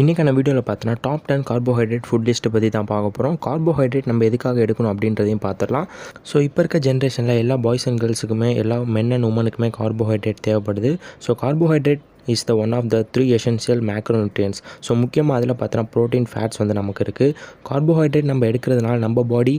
இன்றைக்கான வீடியோவில் பார்த்தோன்னா டாப் டென் கார்போஹைட்ரேட் ஃபுட் லிஸ்ட்டை பற்றி தான் பார்க்க போகிறோம் கார்போஹைட்ரேட் நம்ம எதுக்காக எடுக்கணும் அப்படின்றதையும் பார்த்துடலாம். ஸோ இப்போ இருக்க ஜென்ரேஷனில் எல்லா பாய்ஸ் அண்ட் கேர்ள்ஸுக்குமே எல்லா மென் அண்ட் உமனுக்குமே கார்போஹைட்ரேட் தேவைப்படுது. So carbohydrate is the one of the three essential macronutrients so முக்கியமாக அதில் பார்த்தோன்னா ப்ரோட்டீன் ஃபேட்ஸ் வந்து நமக்கு இருக்குது கார்போஹைட்ரேட் நம்ம எடுக்கிறதுனால நம்ம பாடி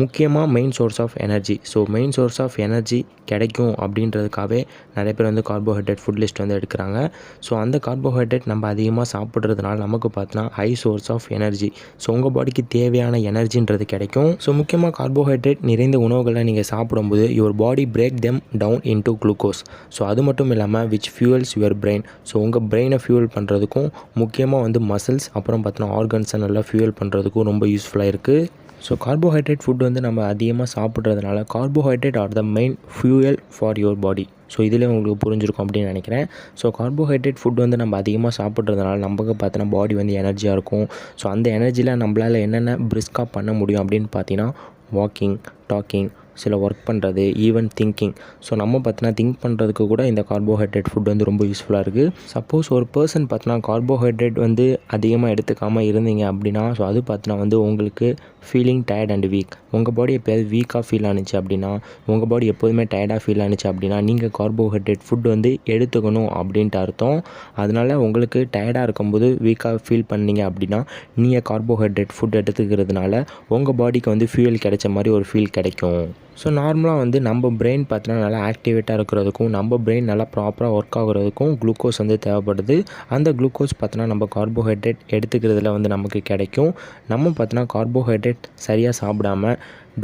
முக்கியமாக main source of energy so main source of energy கிடைக்கும் அப்படின்றதுக்காகவே நிறைய பேர் வந்து கார்போஹைட்ரேட் ஃபுட் லிஸ்ட் வந்து எடுக்கிறாங்க. ஸோ அந்த கார்போஹைட்ரேட் நம்ம அதிகமாக சாப்பிட்றதுனால நமக்கு பார்த்தோன்னா high source of energy so உங்கள் பாடிக்கு தேவையான எனர்ஜின்றது கிடைக்கும். ஸோ முக்கியமாக கார்போஹைட்ரேட் நிறைந்த உணவுகளை நீங்கள் சாப்பிடும்போது your body break them down into glucose so அது மட்டும் இல்லாமல் which fuels your brain so உங்கள் பிரெயினை ஃபியூல் பண்ணுறதுக்கும் முக்கியமாக வந்து மசில்ஸ் அப்புறம் பார்த்தோன்னா ஆர்கன்ஸை நல்லா ஃபியூவல் பண்ணுறதுக்கும் ரொம்ப யூஸ்ஃபுல்லாக இருக்குது ஸோ கார்போஹைட்ரேட் ஃபுட் வந்து நம்ம அதிகமாக சாப்பிட்றதுனால carbohydrate are the main fuel for your body so இதில் உங்களுக்கு புரிஞ்சிருக்கும் அப்படின்னு நினைக்கிறேன். ஸோ கார்போஹைட்ரேட் ஃபுட் வந்து நம்ம அதிகமாக சாப்பிட்றதுனால நமக்கு பார்த்தோன்னா பாடி வந்து எனர்ஜியாக இருக்கும். ஸோ அந்த எனர்ஜியில் நம்மளால் என்னென்ன பிரிஸ்காக பண்ண முடியும் அப்படின்னு பார்த்தீங்கன்னா வாக்கிங் டாக்கிங் சில ஒர்க் பண்ணுறது ஈவன் திங்கிங் ஸோ நம்ம பார்த்தினா திங்க் பண்ணுறதுக்கு கூட இந்த கார்போஹைட்ரேட் ஃபுட் வந்து ரொம்ப யூஸ்ஃபுல்லாக இருக்குது சப்போஸ் ஒரு பர்சன் பார்த்தினா கார்போஹைட்ரேட் வந்து அதிகமாக எடுத்துக்காமல் இருந்தீங்க அப்படின்னா ஸோ அது பார்த்தினா வந்து உங்களுக்கு ஃபீலிங் டயர்ட் அண்ட் வீக் உங்கள் பாடி எப்போயாவது வீக்காக ஃபீல் ஆனிச்சு அப்படின்னா உங்கள் பாடி எப்போதுமே டயர்டாக ஃபீல் ஆனிச்சு அப்படின்னா நீங்கள் கார்போஹைட்ரேட் ஃபுட் வந்து எடுத்துக்கணும் அப்படின்ட்டு அர்த்தம். அதனால் உங்களுக்கு டயர்டாக இருக்கும்போது வீக்காக ஃபீல் பண்ணீங்க அப்படின்னா நீங்கள் கார்போஹைட்ரேட் ஃபுட் எடுத்துக்கிறதுனால உங்கள் பாடிக்கு வந்து ஃபியூல் கிடைச்ச மாதிரி ஒரு ஃபீல் கிடைக்கும். ஸோ நார்மலாக வந்து நம்ம பிரெயின் பார்த்தீங்கன்னா நல்லா ஆக்டிவேட்டாக இருக்கிறதுக்கும் நம்ம பிரெயின் நல்லா ப்ராப்பராக ஒர்க் ஆகுறதுக்கும் குளுக்கோஸ் வந்து தேவைப்படுது. அந்த குளுக்கோஸ் பார்த்தோன்னா நம்ம கார்போஹைட்ரேட் எடுத்துக்கிறதுல வந்து நமக்கு கிடைக்கும். நம்ம பார்த்தோன்னா கார்போஹைட்ரேட் சரியாக சாப்பிடாம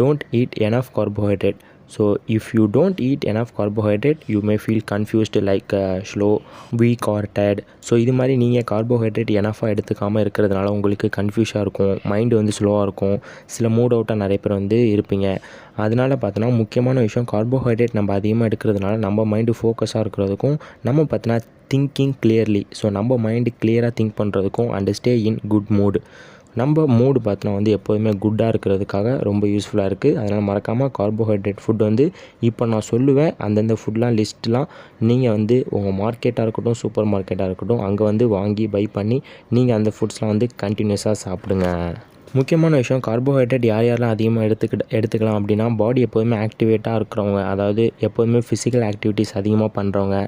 don't eat enough carbohydrate so if you don't enough carbohydrate, carbohydrate you may feel like uh, like slow weak or tired. So இது மாதிரி நீங்கள் கார்போஹைட்ரேட் எனஃபாக எடுத்துக்காமல் இருக்கிறதுனால உங்களுக்கு கன்ஃபியூஷாக இருக்கும் மைண்டு வந்து ஸ்லோவாக இருக்கும். சில மூட் அவுட்டாக நிறைய பேர் வந்து இருப்பீங்க. அதனால் பார்த்தோன்னா முக்கியமான விஷயம் கார்போஹைட்ரேட் நம்ம அதிகமாக எடுக்கிறதுனால நம்ம மைண்டு ஃபோக்கஸாக இருக்கிறதுக்கும் நம்ம பார்த்தோன்னா திங்கிங் கிளியர்லி ஸோ நம்ம மைண்டு கிளியராக திங்க் பண்ணுறதுக்கும் and stay in good mood நம்ம மூடு பார்த்தோன்னா வந்து எப்போதுமே குட்டாக இருக்கிறதுக்காக ரொம்ப யூஸ்ஃபுல்லாக இருக்குது அதனால் மறக்காமல் கார்போஹைட்ரேட் ஃபுட் வந்து இப்போ நான் சொல்லுவேன். அந்தந்த ஃபுட்லாம் லிஸ்ட்லாம் நீங்கள் வந்து உங்கள் மார்க்கெட்டாக இருக்கட்டும் சூப்பர் மார்க்கெட்டாக இருக்கட்டும் அங்கே வந்து வாங்கி பை பண்ணி நீங்கள் அந்த ஃபுட்ஸ்லாம் வந்து கண்டினியூஸாக சாப்பிடுங்க. முக்கியமான விஷயம் கார்போஹைட்ரேட் யார் யாரெல்லாம் அதிகமாக எடுத்துக்கிட்ட எடுத்துக்கலாம் அப்படின்னா பாடி எப்போதுமே ஆக்டிவேட்டாக இருக்கிறவங்க. அதாவது எப்போதுமே ஃபிசிக்கல் ஆக்டிவிட்டீஸ் அதிகமாக பண்ணுறவங்க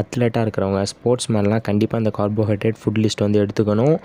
அத்லெட்டாக இருக்கிறவங்க ஸ்போர்ட்ஸ் மேன்லாம் கண்டிப்பாக இந்த கார்போஹைட்ரேட் ஃபுட் லிஸ்ட் வந்து எடுத்துக்கணும்.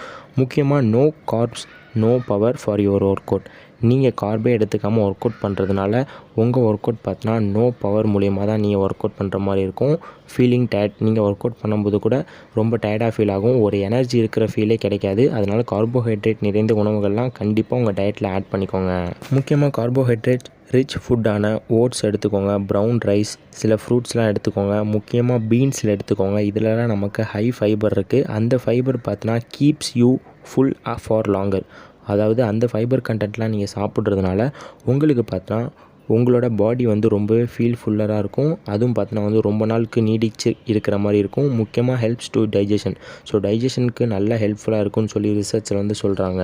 முக்கியமாக no carbs no power for your workout நீங்கள் கார்பே எடுத்துக்காமல் ஒர்க் அவுட் பண்ணுறதுனால உங்கள் ஒர்க் அவுட் பார்த்தினா நோ பவர் மூலியமாக தான் நீங்கள் ஒர்க் அவுட் பண்ணுற மாதிரி இருக்கும். ஃபீலிங் டயர்ட் நீங்கள் ஒர்க் அவுட் பண்ணும்போது கூட ரொம்ப டயர்டாக ஃபீல் ஆகும். ஒரு எனர்ஜி இருக்கிற ஃபீலே கிடைக்காது. அதனால் கார்போஹைட்ரேட் நிறைந்த உணவுகள்லாம் கண்டிப்பாக உங்கள் டயட்டில் ஆட் பண்ணிக்கோங்க. முக்கியமாக கார்போஹைட்ரேட் ரிச் ஃபுட்டான ஓட்ஸ் எடுத்துக்கோங்க ப்ரௌன் ரைஸ் சில ஃப்ரூட்ஸ்லாம் எடுத்துக்கோங்க. முக்கியமாக பீன்ஸில் எடுத்துக்கோங்க. இதிலலாம் நமக்கு ஹை ஃபைபர் இருக்குது அந்த ஃபைபர் பார்த்தினா keeps you full for longer அதாவது அந்த ஃபைபர் கண்டென்ட்லாம் நீங்கள் சாப்பிட்றதுனால உங்களுக்கு பார்த்தா உங்களோட பாடி வந்து ரொம்பவே ஃபீல் ஃபுல்லராக இருக்கும். அதுவும் பார்த்தோன்னா வந்து ரொம்ப நாளுக்கு நீடிச்சு இருக்கிற மாதிரி இருக்கும். முக்கியமாக ஹெல்ப்ஸ் டு டைஜஷன் ஸோ டைஜஷனுக்கு நல்ல ஹெல்ப்ஃபுல்லாக இருக்கும்னு சொல்லி ரிசர்ச்சில் வந்து சொல்கிறாங்க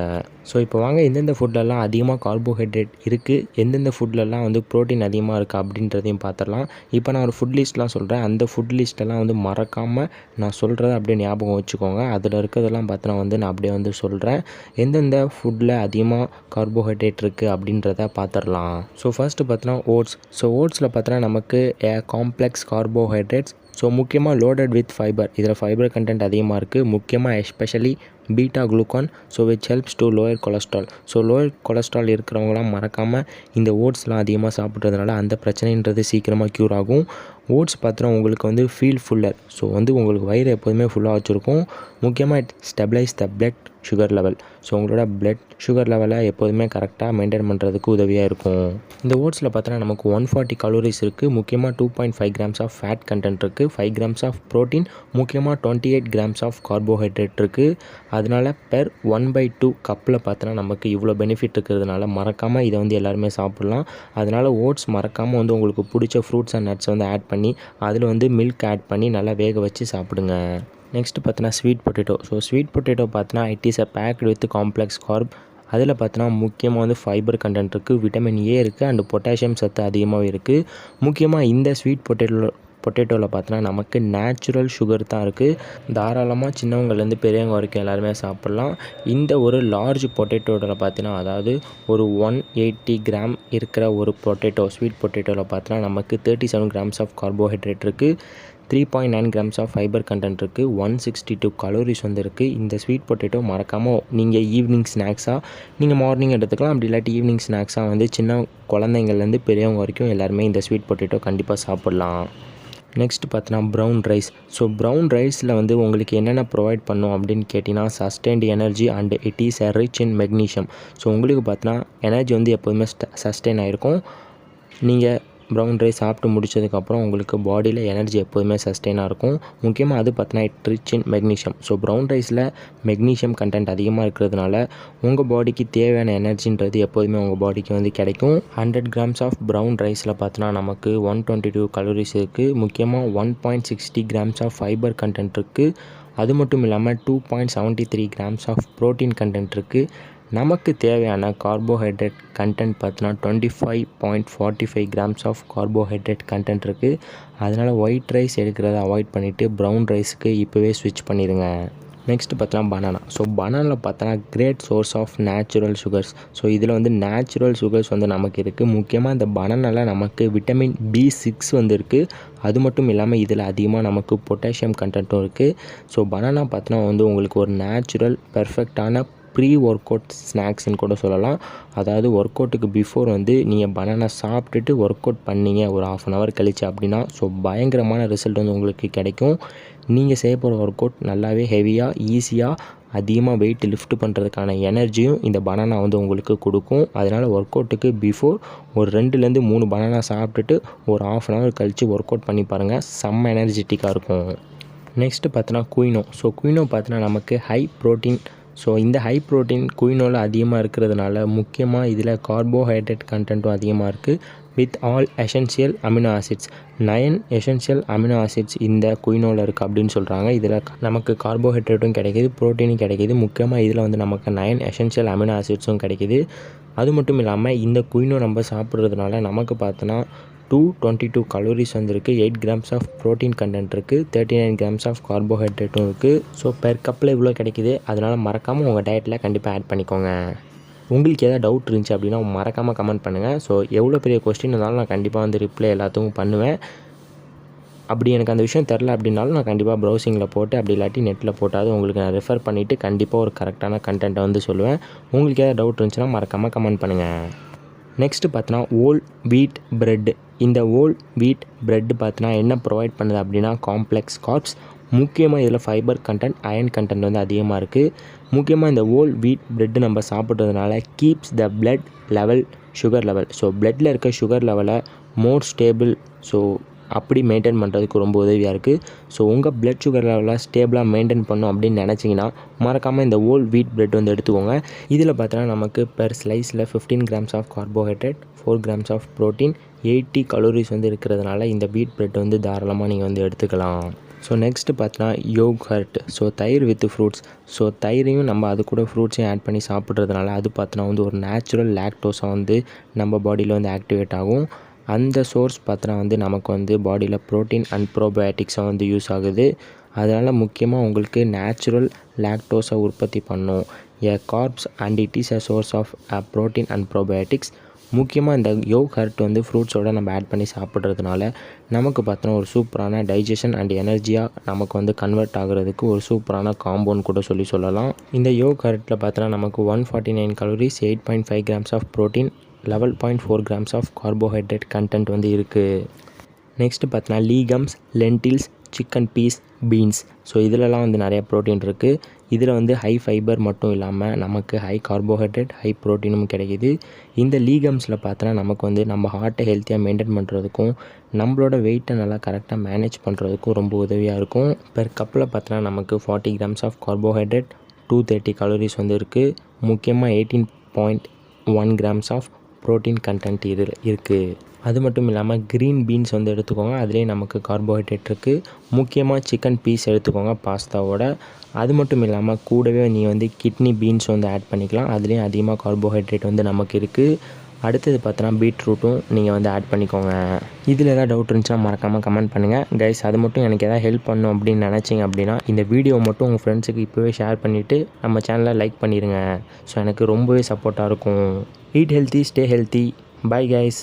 ஸோ இப்போ வாங்க எந்தெந்த ஃபுட்லலாம் அதிகமாக கார்போஹைட்ரேட் இருக்குது எந்தெந்த ஃபுட்லலாம் வந்து ப்ரோட்டீன் அதிகமாக இருக்குது அப்படின்றதையும் பார்த்துடலாம் இப்போ நான் ஒரு ஃபுட் லிஸ்ட்லாம் சொல்கிறேன் அந்த ஃபுட் லிஸ்ட்டெல்லாம் வந்து மறக்காமல் நான் சொல்கிறத அப்படியே ஞாபகம் வச்சுக்கோங்க. அதில் இருக்கிறதெல்லாம் பார்த்தோன்னா வந்து நான் அப்படியே வந்து சொல்கிறேன் எந்தெந்த ஃபுட்டில் அதிகமாக கார்போஹைட்ரேட் இருக்குது அப்படின்றத பார்த்துடலாம் ஸோ ஃபஸ்ட்டு பார்த்தோன்னா ஓட்ஸ். ஸோ ஓட்ஸில் பார்த்தோன்னா நமக்கு ஏ காம்ப்ளெக்ஸ் கார்போஹைட்ரேட்ஸ் ஸோ முக்கியமாக லோடட் வித் ஃபைபர் இதில் ஃபைபர் கண்டென்ட் அதிகமாக இருக்குது முக்கியமாக especially beta glucan so which helps to lower cholesterol so lower cholesterol இருக்கிறவங்களாம் மறக்காமல் இந்த ஓட்ஸ்லாம் அதிகமாக சாப்பிட்றதுனால அந்த பிரச்சனைன்றது சீக்கிரமாக க்யூர் ஆகும். ஓட்ஸ் பார்த்தோன்னா உங்களுக்கு வந்து ஃபீல் ஃபுல்லர் ஸோ வந்து உங்களுக்கு வயிறு எப்போதுமே ஃபுல்லாக வச்சுருக்கும். முக்கியமாக stabilise the blood sugar level so உங்களோட பிளட் சுகர் லெவலை எப்போதுமே கரெக்டாக மெயின்டைன் பண்ணுறதுக்கு உதவியாக இருக்கும். இந்த ஓட்ஸில் பார்த்தோன்னா நமக்கு ஒன் ஃபார்ட்டி கலோரிஸ் இருக்குது முக்கியமாக two point five grams of fat content இருக்குது ஃபைவ் கிராம்ஸ் ஆஃப் ப்ரோட்டீன் முக்கியமாக twenty eight grams of carbohydrate இருக்குது அதனால் பெர் ஒன் பை டூ கப்பில் பார்த்தோன்னா நமக்கு இவ்வளோ பெனிஃபிட் இருக்கிறதுனால மறக்காமல் இதை வந்து எல்லாருமே சாப்பிட்லாம். அதனால் ஓட்ஸ் மறக்காமல் வந்து உங்களுக்கு பிடிச்ச ஃப்ரூட்ஸ் அண்ட் நட்ஸ் வந்து ஆட் பண்ணி அதில் வந்து மில்க் ஆட் பண்ணி நல்லா வேக வச்சு சாப்பிடுங்க. நெக்ஸ்ட் பார்த்தினா sweet potato so sweet potato பார்த்தோன்னா it is a packed with complex carb அதில் பார்த்தோன்னா முக்கியமாக வந்து ஃபைபர் கண்டென்ட் இருக்குது விட்டமின் ஏ இருக்குது அண்ட் பொட்டாசியம் சத்து அதிகமாகவே இருக்குது முக்கியமாக இந்த ஸ்வீட் பொட்டேட்டோ பொட்டேட்டோவில் பார்த்தோன்னா நமக்கு நேச்சுரல் சுகர் தான் இருக்குது தாராளமாக சின்னவங்கலேருந்து பெரியவங்க வரைக்கும் எல்லாருமே சாப்பிட்லாம். இந்த ஒரு லார்ஜ் பொட்டேட்டோவில் பார்த்தீங்கன்னா அதாவது ஒரு ஒன் எயிட்டி கிராம் இருக்கிற ஒரு பொட்டேட்டோ ஸ்வீட் பொட்டேட்டோவில் பார்த்தோன்னா நமக்கு thirty seven grams of carbohydrate இருக்குது three point nine grams of fibre content இருக்குது ஒன் சிக்ஸ்டி டூ கலோரிஸ் வந்து இருக்குது இந்த ஸ்வீட் பொட்டேட்டோ மறக்காமல் நீங்கள் ஈவினிங் ஸ்நாக்ஸாக நீங்கள் மார்னிங் எடுத்துக்கலாம். அப்படி இல்லாட்டி ஈவினிங் ஸ்நாக்ஸாக வந்து சின்ன குழந்தைங்கள்லேருந்து பெரியவங்க வரைக்கும் எல்லாருமே இந்த ஸ்வீட் பொட்டேட்டோ கண்டிப்பாக சாப்பிட்லாம். நெக்ஸ்ட் பார்த்தோன்னா ப்ரௌன் ரைஸ் ஸோ ப்ரௌன் ரைஸில் வந்து உங்களுக்கு என்னென்ன ப்ரொவைட் பண்ணும் அப்படின்னு கேட்டிங்கன்னா sustained energy and it is a rich in magnesium so உங்களுக்கு பார்த்தோன்னா எனர்ஜி வந்து எப்போதுமே சஸ்டெயின் ஆகிருக்கும் நீங்கள் ப்ரௌன் ரைஸ் சாப்பிட்டு முடிச்சதுக்கப்புறம் உங்களுக்கு பாடியில் எனர்ஜி எப்போதுமே சஸ்டெயினாக இருக்கும். முக்கியமாக அது பார்த்தீங்கன்னா இட் மெக்னீஷியம் ஸோ ப்ரௌன் ரைஸில் மெக்னீஷியம் கண்டென்ட் அதிகமாக இருக்கிறதுனால உங்கள் பாடிக்கு தேவையான எனர்ஜின்றது எப்போதுமே உங்கள் பாடிக்கு வந்து கிடைக்கும். ஹண்ட்ரட் கிராம்ஸ் ஆஃப் ப்ரௌன் ரைஸில் பார்த்தோன்னா நமக்கு ஒன் டுவெண்ட்டி டூ கலோரிஸ் இருக்குது முக்கியமாக one point sixty grams of fibre content இருக்குது அது மட்டும் இல்லாமல் two point seventy three grams of protein content இருக்குது நமக்கு தேவையான கார்போஹைட்ரேட் கண்டென்ட் பார்த்தோன்னா twenty five point forty five grams of carbohydrate content இருக்குது அதனால் ஒயிட் ரைஸ் எடுக்கிறத அவாய்ட் பண்ணிவிட்டு ப்ரௌன் ரைஸுக்கு இப்போவே ஸ்விட்ச் பண்ணிடுங்க. நெக்ஸ்ட் பார்த்தோன்னா பனானா ஸோ பனானாவில் பார்த்தோன்னா great source of natural sugars so இதில் வந்து நேச்சுரல் சுகர்ஸ் வந்து நமக்கு இருக்குது முக்கியமாக இந்த பனானாவில் நமக்கு விட்டமின் பி சிக்ஸ் வந்து இருக்குது அது மட்டும் இல்லாமல் இதில் அதிகமாக நமக்கு பொட்டாசியம் கண்டென்ட்டும் இருக்குது ஸோ பனானா பார்த்தோன்னா வந்து உங்களுக்கு ஒரு நேச்சுரல் பெர்ஃபெக்டான ப்ரீ ஒர்க் அவுட் ஸ்நாக்ஸ்னு கூட சொல்லலாம். அதாவது ஒர்க் அவுட்டுக்கு பிஃபோர் வந்து நீங்கள் பனானா சாப்பிட்டுட்டு ஒர்க் அவுட் பண்ணீங்க ஒரு ஆஃப் அன் ஹவர் கழிச்சு அப்படின்னா ஸோ பயங்கரமான ரிசல்ட் வந்து உங்களுக்கு கிடைக்கும். நீங்கள் செய்ய போகிற ஒர்க் அவுட் நல்லாவே ஹெவியாக ஈஸியாக அதிகமாக வெயிட் லிஃப்ட் பண்ணுறதுக்கான எனர்ஜியும் இந்த பனானா வந்து உங்களுக்கு கொடுக்கும். அதனால் ஒர்க் அவுட்டுக்கு பிஃபோர் ஒரு ரெண்டுலேருந்து மூணு பனானா சாப்பிட்டுட்டு ஒரு ஆஃப் அன் ஹவர் கழித்து ஒர்க் அவுட் பண்ணி பாருங்கள் செம்ம எனர்ஜெட்டிக்காக இருக்கும். நெக்ஸ்ட்டு பார்த்தோன்னா குயினோ ஸோ குயினோ பார்த்தோன்னா நமக்கு ஹை ப்ரோட்டீன் ஸோ இந்த ஹை ப்ரோட்டீன் குயினோவில் அதிகமாக இருக்கிறதுனால முக்கியமாக இதில் கார்போஹைட்ரேட் கண்டென்ட்டும் அதிகமாக இருக்குது with all essential amino acids nine essential amino acids இந்த குயினோவில் இருக்குது அப்படின்னு சொல்கிறாங்க இதில் நமக்கு கார்போஹைட்ரேட்டும் கிடைக்கிது ப்ரோட்டீனும் கிடைக்கிது. முக்கியமாக இதில் வந்து நமக்கு நயன் எசென்ஷியல் அமினோ ஆசிட்ஸும் கிடைக்கிது. அது மட்டும் இல்லாமல் இந்த குயினோ நம்ம சாப்பிட்றதுனால நமக்கு பார்த்தோன்னா டூ டுவெண்ட்டி டூ கலோரிஸ் வந்துருக்கு. Eight grams of protein content இருக்குது தேர்ட்டி நைன் கிராம்ஸ் ஆஃப் கார்போஹைட்ரேட்டும் இருக்குது ஸோ பெர் கப்பில் இவ்வளோ கிடைக்குது. அதனால் மறக்காமல் உங்கள் டயட்டில் கண்டிப்பாக ஆட் பண்ணிக்கோங்க. உங்களுக்கு எதாவது டவுட் இருந்துச்சு அப்படின்னா மறக்காமல் கமெண்ட் பண்ணுங்கள் ஸோ எவ்வளோ பெரிய கொஸ்டின் இருந்தாலும் நான் கண்டிப்பாக வந்து ரிப்ளை எல்லாத்துக்கும் பண்ணுவேன். அப்படி எனக்கு அந்த விஷயம் தெரில அப்படின்னாலும் நான் கண்டிப்பாக ப்ரௌசிங்கில் போட்டு அப்படி இல்லாட்டி நெட்டில் போட்டாவது உங்களுக்கு நான் ரெஃபர் பண்ணிவிட்டு கண்டிப்பாக ஒரு கரெக்டான கண்டென்ட்டை வந்து சொல்லுவேன். உங்களுக்கு ஏதாவது டவுட் இருந்துச்சுன்னா மறக்காமல் கமெண்ட் பண்ணுங்கள் நெக்ஸ்ட்டு பார்த்தோன்னா ஓல் வீட் ப்ரெட்டு இந்த ஓல் வீட் பிரெட் பார்த்தோன்னா என்ன ப்ரொவைட் பண்ணுது அப்படின்னா காம்ப்ளெக்ஸ் கார்ப்ஸ் முக்கியமாக இதில் ஃபைபர் கண்டென்ட் அயன் கண்டென்ட் வந்து அதிகமாக இருக்குது முக்கியமாக இந்த ஓல் வீட் பிரெட் நம்ம சாப்பிட்றதுனால keeps the blood level sugar level so பிளட்டில் இருக்க சுகர் லெவலை மோர் ஸ்டேபிள் ஸோ அப்படி மெயின்டைன் பண்ணுறதுக்கு ரொம்ப உதவியாக இருக்குது ஸோ உங்கள் பிளட் சுகர் லெவலை ஸ்டேபிளாக மெயின்டைன் பண்ணும் அப்படின்னு நினச்சிங்கன்னா மறக்காமல் இந்த ஓல் வீட் பிரெட் வந்து எடுத்துக்கோங்க. இதில் பார்த்தோன்னா நமக்கு per ஸ்லைஸில் fifteen grams of carbohydrate four grams of protein eighty calories வந்து இருக்கிறதுனால இந்த வீட் பிரெட் வந்து தாராளமாக நீங்கள் வந்து எடுத்துக்கலாம். ஸோ நெக்ஸ்ட்டு பார்த்தோன்னா யோகர்ட் ஸோ தயிர் வித் ஃப்ரூட்ஸ் ஸோ தயிரையும் நம்ம அது கூட ஃப்ரூட்ஸையும் ஆட் பண்ணி சாப்பிட்றதுனால அது பார்த்தோன்னா வந்து ஒரு நேச்சுரல் லாக்டோஸாக வந்து நம்ம பாடியில் வந்து ஆக்டிவேட் ஆகும். அந்த சோர்ஸ் பார்த்தோன்னா வந்து நமக்கு வந்து பாடியில் ப்ரோட்டீன் அண்ட் ப்ரோபயோட்டிக்ஸாக வந்து யூஸ் ஆகுது. அதனால் முக்கியமாக உங்களுக்கு நேச்சுரல் லாக்டோஸை உற்பத்தி பண்ணும். A carbs and it is a source of protein and probiotics முக்கியமாக இந்த யோகர்ட் வந்து ஃப்ரூட்ஸோடு நம்ம ஆட் பண்ணி சாப்பிட்றதுனால நமக்கு பார்த்தோன்னா ஒரு சூப்பரான டைஜஷன் அண்ட் எனர்ஜியாக நமக்கு வந்து கன்வெர்ட் ஆகிறதுக்கு ஒரு சூப்பரான காம்பவுண்ட் கூட சொல்லி சொல்லலாம். இந்த யோக் ஹர்ட்டில் பார்த்தோன்னா நமக்கு one forty nine calories eight point five grams of protein level point four grams of carbohydrate content வந்து இருக்குது நெக்ஸ்ட்டு பார்த்தோன்னா legumes lentils chickpeas beans so இதிலலாம் வந்து நிறைய ப்ரோட்டீன் இருக்குது இதில் வந்து ஹை ஃபைபர் மட்டும் இல்லாமல் நமக்கு ஹை கார்போஹைட்ரேட் ஹை ப்ரோட்டீனும் கிடைக்கிது. இந்த லீகம்ஸில் பார்த்தோன்னா நமக்கு வந்து நம்ம ஹார்ட்டை ஹெல்த்தியாக மெயின்டைன் பண்ணுறதுக்கும் நம்மளோட வெயிட்டை நல்லா கரெக்டாக மேனேஜ் பண்ணுறதுக்கும் ரொம்ப உதவியாக இருக்கும். பெர் கப்பில் பார்த்தோன்னா நமக்கு forty grams of carbohydrate two thirty calories வந்து இருக்குது முக்கியமாக eighteen point one grams of protein content இதில் இருக்குது அது மட்டும் இல்லாமல் க்ரீன் பீன்ஸ் வந்து எடுத்துக்கோங்க. அதுலேயே நமக்கு கார்போஹைட்ரேட் இருக்குது முக்கியமாக சிக்கன் பீஸ் எடுத்துக்கோங்க பாஸ்தாவோட அது மட்டும் இல்லாமல் கூடவே நீ வந்து கிட்னி பீன்ஸ் வந்து ஆட் பண்ணிக்கலாம். அதுலேயும் அதிகமாக கார்போஹைட்ரேட் வந்து நமக்கு இருக்குது அடுத்தது பார்த்தோன்னா பீட்ரூட்டும் நீங்கள் வந்து ஆட் பண்ணிக்கோங்க. இதில் ஏதாவது டவுட் இருந்துச்சுன்னா மறக்காமல் கமெண்ட் பண்ணுங்கள் கைஸ் அது மட்டும் எனக்கு எதாவது ஹெல்ப் பண்ணும் அப்படின்னு நினச்சிங்க அப்படின்னா இந்த வீடியோ மட்டும் உங்கள் ஃப்ரெண்ட்ஸுக்கு இப்போவே ஷேர் பண்ணிவிட்டு நம்ம சேனலை லைக் பண்ணிடுங்க ஸோ எனக்கு ரொம்பவே சப்போர்ட்டாக இருக்கும். Eat healthy stay healthy bye guys